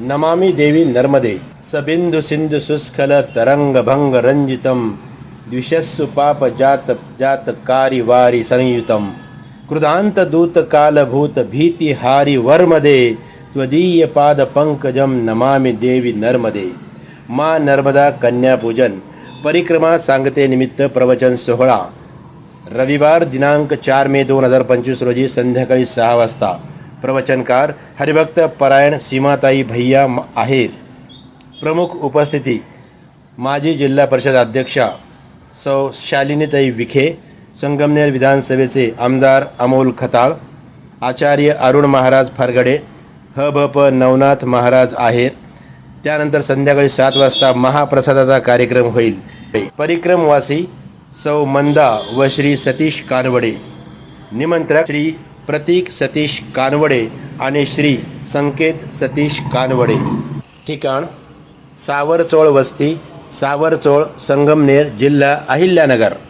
नमामि देवी नर्मदे। सबिंदु सिंधु सुस्खल तरंग भंग रंजितम द्विषस्सु पाप जात जात कारी वारी संयुतम। कृदांत दूत कालभूत भीती हारी वर्मदे। त्वदीय पाद पंकजम नमामि देवी नर्मदे। मा नर्मदा कन्यापूजन परिक्रमा सांगते निमित्त प्रवचन सोहळा। रविवार दिनांक चार मे दोन हज़ार पंचवीस रोजी संध्याकाळी सहा वाजता। प्रवचनकार हरिभक्त परायण सीमाताई भैया आहेर. प्रमुख उपस्थिती माजी जिल्हा परिषद अध्यक्षा सौ शालिनीताई विखे संगमनेर विधानसभेचे आमदार अमोल खताळ आचार्य अरुण महाराज फरगडे ह भ प नवनाथ महाराज आहेर. त्यानंतर संध्याकाळी सात वाजता महाप्रसादाचा कार्यक्रम होईल. परिक्रमवासी सौ मंदा व श्री सतीश कानवडे निमंत्रक श्री प्रतीक सतीश कानवडे आणि श्री संकेत सतीश कानवडे. ठिकाण सावरचोळ वस्ती सावरचोळ संगमनेर जिल्हा अहिल्यानगर.